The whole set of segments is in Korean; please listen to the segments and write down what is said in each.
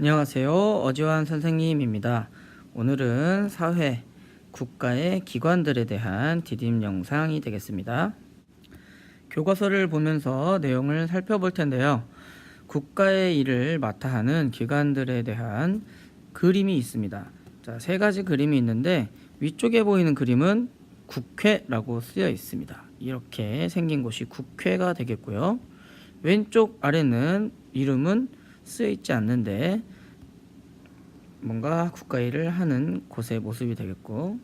안녕하세요. 어지환 선생님입니다. 오늘은 사회, 국가의 기관들에 대한 디딤 영상이 되겠습니다. 교과서를 보면서 내용을 살펴볼 텐데요. 국가의 일을 맡아 하는 기관들에 대한 그림이 있습니다. 자, 세 가지 그림이 있는데 위쪽에 보이는 그림은 국회라고 쓰여 있습니다. 이렇게 생긴 곳이 국회가 되겠고요. 왼쪽 아래는 이름은 쓰여 있지 않는데 뭔가 국가 일을 하는 곳의 모습이 되겠고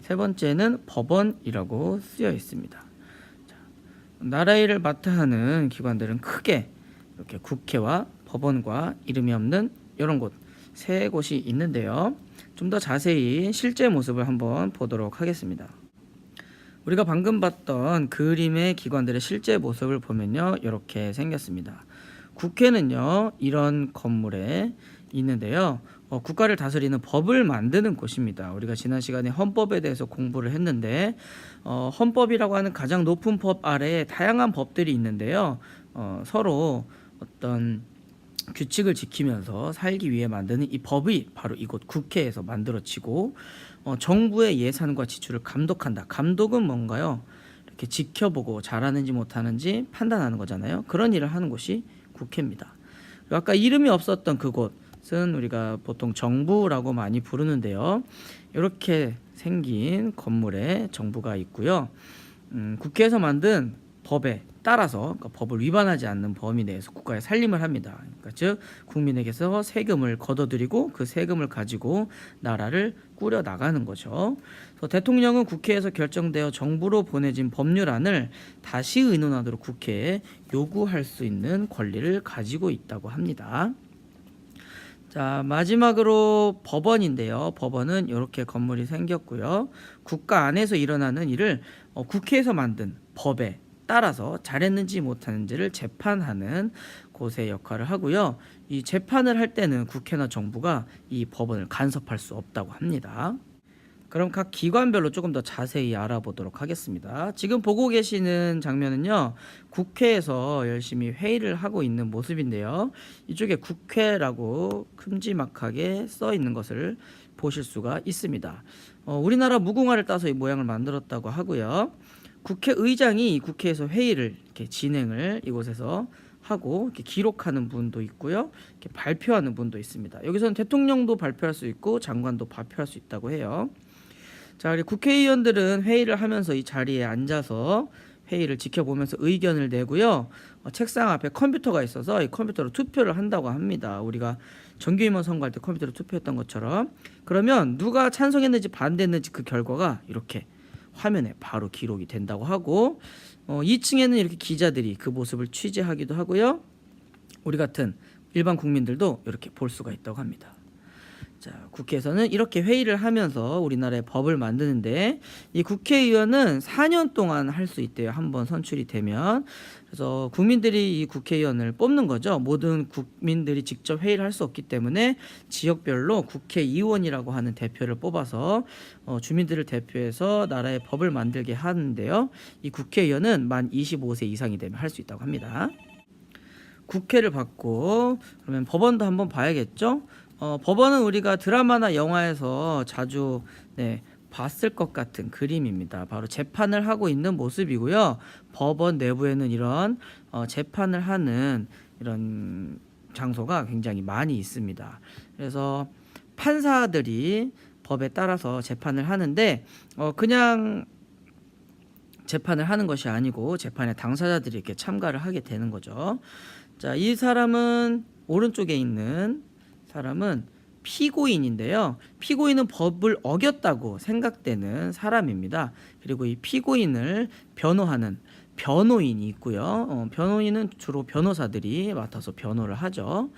세 번째는 법원이라고 쓰여 있습니다. 자, 나라 일을 맡아 하는 기관들은 크게 이렇게 국회와 법원과 이름이 없는 이런 곳 세 곳이 있는데요. 좀 더 자세히 실제 모습을 한번 보도록 하겠습니다. 우리가 방금 봤던 그림의 기관들의 실제 모습을 보면요. 이렇게 생겼습니다. 국회는요. 이런 건물에 있는데요. 어, 국가를 다스리는 법을 만드는 곳입니다. 우리가 지난 시간에 헌법에 대해서 공부를 했는데 어, 헌법이라고 하는 가장 높은 법 아래에 다양한 법들이 있는데요. 어, 서로 어떤 규칙을 지키면서 살기 위해 만드는 이 법이 바로 이곳 국회에서 만들어지고 어, 정부의 예산과 지출을 감독한다. 감독은 뭔가요? 이렇게 지켜보고 잘하는지 못하는지 판단하는 거잖아요. 그런 일을 하는 곳이 국회입니다. 아까 이름이 없었던 그곳은 우리가 보통 정부라고 많이 부르는데요. 이렇게 생긴 건물에 정부가 있고요. 음, 국회에서 만든 법에 따라서 그러니까 법을 위반하지 않는 범위 내에서 국가의 살림을 합니다. 그러니까 즉 국민에게서 세금을 걷어들이고 그 세금을 가지고 나라를 꾸려 나가는 거죠. 그래서 대통령은 국회에서 결정되어 정부로 보내진 법률안을 다시 의논하도록 국회에 요구할 수 있는 권리를 가지고 있다고 합니다. 자 마지막으로 법원인데요. 법원은 이렇게 건물이 생겼고요. 국가 안에서 일어나는 일을 어, 국회에서 만든 법에 따라서 잘했는지 못하는지를 재판하는 곳의 역할을 하고요. 이 재판을 할 때는 국회나 정부가 이 법원을 간섭할 수 없다고 합니다. 그럼 각 기관별로 조금 더 자세히 알아보도록 하겠습니다. 지금 보고 계시는 장면은요, 국회에서 열심히 회의를 하고 있는 모습인데요. 이쪽에 국회라고 큼지막하게 써 있는 것을 보실 수가 있습니다. 어, 우리나라 무궁화를 따서 이 모양을 만들었다고 하고요. 국회의장이 이 국회에서 회의를 이렇게 진행을 이곳에서 하고 이렇게 기록하는 분도 있고요. 이렇게 발표하는 분도 있습니다. 여기서는 대통령도 발표할 수 있고 장관도 발표할 수 있다고 해요. 자, 그리고 국회의원들은 회의를 하면서 이 자리에 앉아서 회의를 지켜보면서 의견을 내고요. 어, 책상 앞에 컴퓨터가 있어서 이 컴퓨터로 투표를 한다고 합니다. 우리가 정규임원 선거할 때 컴퓨터로 투표했던 것처럼 그러면 누가 찬성했는지 반대했는지 그 결과가 이렇게 화면에 바로 기록이 된다고 하고 어, 2층에는 이렇게 기자들이 그 모습을 취재하기도 하고요. 우리 같은 일반 국민들도 이렇게 볼 수가 있다고 합니다. 자, 국회에서는 이렇게 회의를 하면서 우리나라의 법을 만드는데 이 국회의원은 4년 동안 할 수 있대요. 한번 선출이 되면. 그래서 국민들이 이 국회의원을 뽑는 거죠. 모든 국민들이 직접 회의를 할 수 없기 때문에 지역별로 국회의원이라고 하는 대표를 뽑아서 어, 주민들을 대표해서 나라의 법을 만들게 하는데요. 이 국회의원은 만 25세 이상이 되면 할 수 있다고 합니다. 국회를 받고 그러면 법원도 한번 봐야겠죠. 어, 법원은 우리가 드라마나 영화에서 자주 네, 봤을 것 같은 그림입니다. 바로 재판을 하고 있는 모습이고요. 법원 내부에는 이런 어, 재판을 하는 이런 장소가 굉장히 많이 있습니다. 그래서 판사들이 법에 따라서 재판을 하는데 어, 그냥 재판을 하는 것이 아니고 재판에 당사자들이 이렇게 참가를 하게 되는 거죠. 자, 이 사람은 오른쪽에 있는 사람은 피고인인데요. 피고인은 법을 어겼다고 생각되는 사람입니다. 그리고 이 피고인을 변호하는 변호인이 있고요. 어, 변호인은 주로 변호사들이 맡아서 변호를 하죠.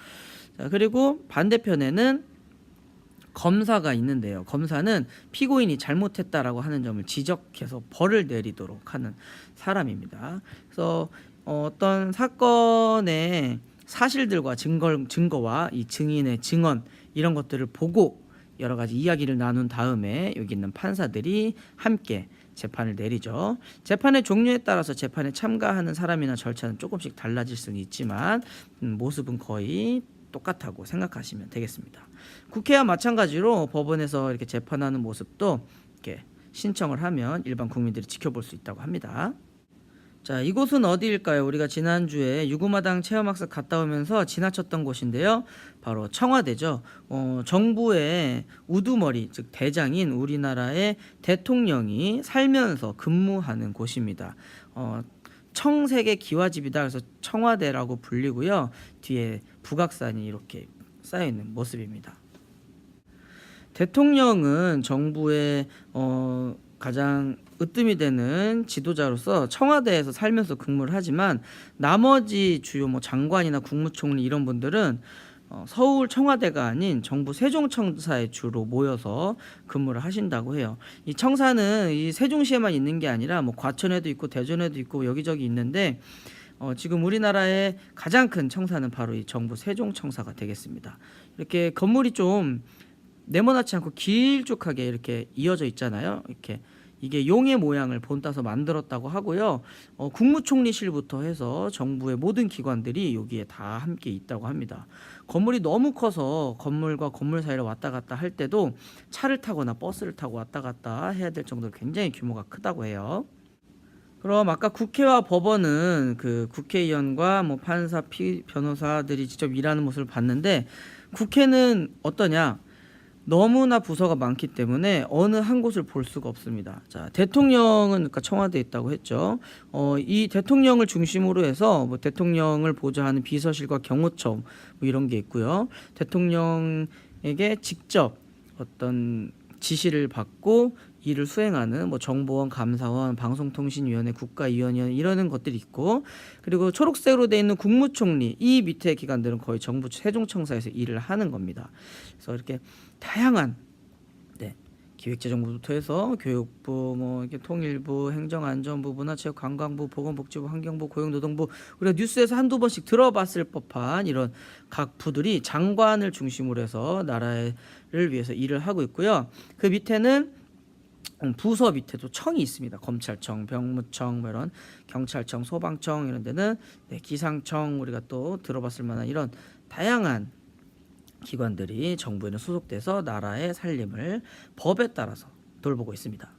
자, 그리고 반대편에는 검사가 있는데요. 검사는 피고인이 잘못했다라고 하는 점을 지적해서 벌을 내리도록 하는 사람입니다. 그래서 어, 어떤 사건의 사실들과 증거, 증거와 이 증인의 증언 이런 것들을 보고 여러 가지 이야기를 나눈 다음에 여기 있는 판사들이 함께 재판을 내리죠. 재판의 종류에 따라서 재판에 참가하는 사람이나 절차는 조금씩 달라질 수는 있지만 음, 모습은 거의 똑같다고 생각하시면 되겠습니다. 국회와 마찬가지로 법원에서 이렇게 재판하는 모습도 이렇게 신청을 하면 일반 국민들이 지켜볼 수 있다고 합니다. 자, 이곳은 어디일까요? 우리가 지난주에 유구마당 체험학습 갔다 오면서 지나쳤던 곳인데요. 바로 청와대죠. 어, 정부의 우두머리, 즉 대장인 우리나라의 대통령이 살면서 근무하는 곳입니다. 어, 청색의 기와집이다. 그래서 청와대라고 불리고요. 뒤에 북악산이 이렇게 쌓여 있는 모습입니다. 대통령은 정부의 어, 가장 으뜸이 되는 지도자로서 청와대에서 살면서 근무를 하지만 나머지 주요 뭐 장관이나 국무총리 이런 분들은 어, 서울 청와대가 아닌 정부 세종청사에 주로 모여서 근무를 하신다고 해요. 이 청사는 이 세종시에만 있는 게 아니라 뭐 과천에도 있고 대전에도 있고 여기저기 있는데 어, 지금 우리나라의 가장 큰 청사는 바로 이 정부 세종청사가 되겠습니다. 이렇게 건물이 좀 네모나지 않고 길쭉하게 이렇게 이어져 있잖아요. 이렇게 이게 용의 모양을 본따서 만들었다고 하고요. 어, 국무총리실부터 해서 정부의 모든 기관들이 여기에 다 함께 있다고 합니다. 건물이 너무 커서 건물과 건물 사이를 왔다 갔다 할 때도 차를 타거나 버스를 타고 왔다 갔다 해야 될 정도로 굉장히 규모가 크다고 해요. 그럼 아까 국회와 법원은 그 국회의원과 뭐 판사, 피, 변호사들이 직접 일하는 모습을 봤는데 국회는 어떠냐? 너무나 부서가 많기 때문에 어느 한 곳을 볼 수가 없습니다. 자, 대통령은 그러니까 청와대에 있다고 했죠. 어, 이 대통령을 중심으로 해서 뭐 대통령을 보좌하는 비서실과 경호처 뭐 이런 게 있고요. 대통령에게 직접 어떤 지시를 받고 일을 수행하는 뭐 정보원, 감사원, 방송통신위원회, 국가위원회 이러는 것들이 있고 그리고 초록색으로 돼 있는 국무총리 이 밑에 기관들은 거의 정부 세종청사에서 일을 하는 겁니다. 그래서 이렇게 다양한 네, 기획재정부부터 해서 교육부, 뭐 이렇게 통일부, 행정안전부, 문화체육관광부, 보건복지부, 환경부, 고용노동부 우리가 뉴스에서 한두 번씩 들어봤을 법한 이런 각 부들이 장관을 중심으로 해서 나라를 위해서 일을 하고 있고요. 그 밑에는 음, 부서 밑에도 청이 있습니다. 검찰청, 병무청, 뭐 이런 경찰청, 소방청 이런 데는 네, 기상청 우리가 또 들어봤을 만한 이런 다양한 기관들이 정부에는 소속돼서 나라의 살림을 법에 따라서 돌보고 있습니다.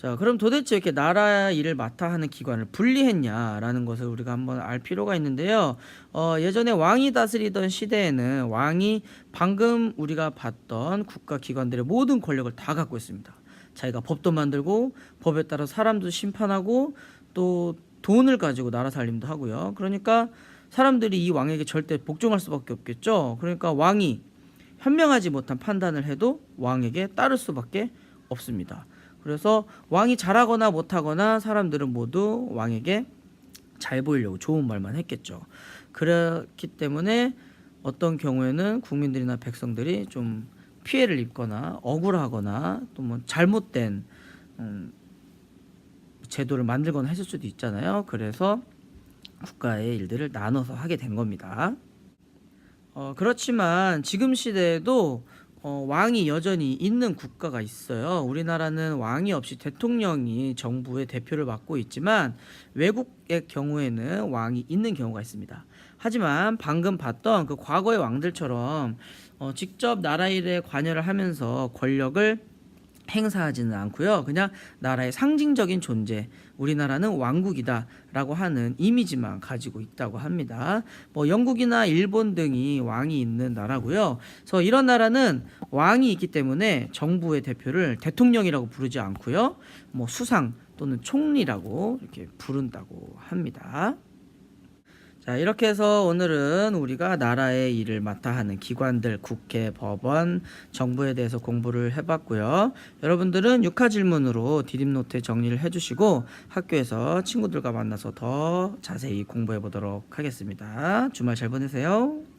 자, 그럼 도대체 이렇게 나라 일을 맡아 하는 기관을 분리했냐라는 것을 우리가 한번 알 필요가 있는데요. 어, 예전에 왕이 다스리던 시대에는 왕이 방금 우리가 봤던 국가 기관들의 모든 권력을 다 갖고 있습니다. 자기가 법도 만들고 법에 따라 사람도 심판하고 또 돈을 가지고 나라 살림도 하고요. 그러니까 사람들이 이 왕에게 절대 복종할 수밖에 없겠죠. 그러니까 왕이 현명하지 못한 판단을 해도 왕에게 따를 수밖에 없습니다. 그래서 왕이 잘하거나 못하거나 사람들은 모두 왕에게 잘 보이려고 좋은 말만 했겠죠. 그렇기 때문에 어떤 경우에는 국민들이나 백성들이 좀 피해를 입거나 억울하거나 또 뭐 잘못된 음, 제도를 만들거나 했을 수도 있잖아요. 그래서 국가의 일들을 나눠서 하게 된 겁니다. 어, 그렇지만 지금 시대에도 어, 왕이 여전히 있는 국가가 있어요. 우리나라는 왕이 없이 대통령이 정부의 대표를 맡고 있지만 외국의 경우에는 왕이 있는 경우가 있습니다. 하지만 방금 봤던 그 과거의 왕들처럼 어, 직접 나라 일에 관여를 하면서 권력을 행사하지는 않고요. 그냥 나라의 상징적인 존재, 우리나라는 왕국이다라고 하는 이미지만 가지고 있다고 합니다. 뭐 영국이나 일본 등이 왕이 있는 나라고요. 그래서 이런 나라는 왕이 있기 때문에 정부의 대표를 대통령이라고 부르지 않고요. 뭐 수상 또는 총리라고 이렇게 부른다고 합니다. 자, 이렇게 해서 오늘은 우리가 나라의 일을 맡아 하는 기관들, 국회, 법원, 정부에 대해서 공부를 해봤고요. 여러분들은 육하 질문으로 디딤노트에 정리를 해주시고 학교에서 친구들과 만나서 더 자세히 공부해 보도록 하겠습니다. 주말 잘 보내세요.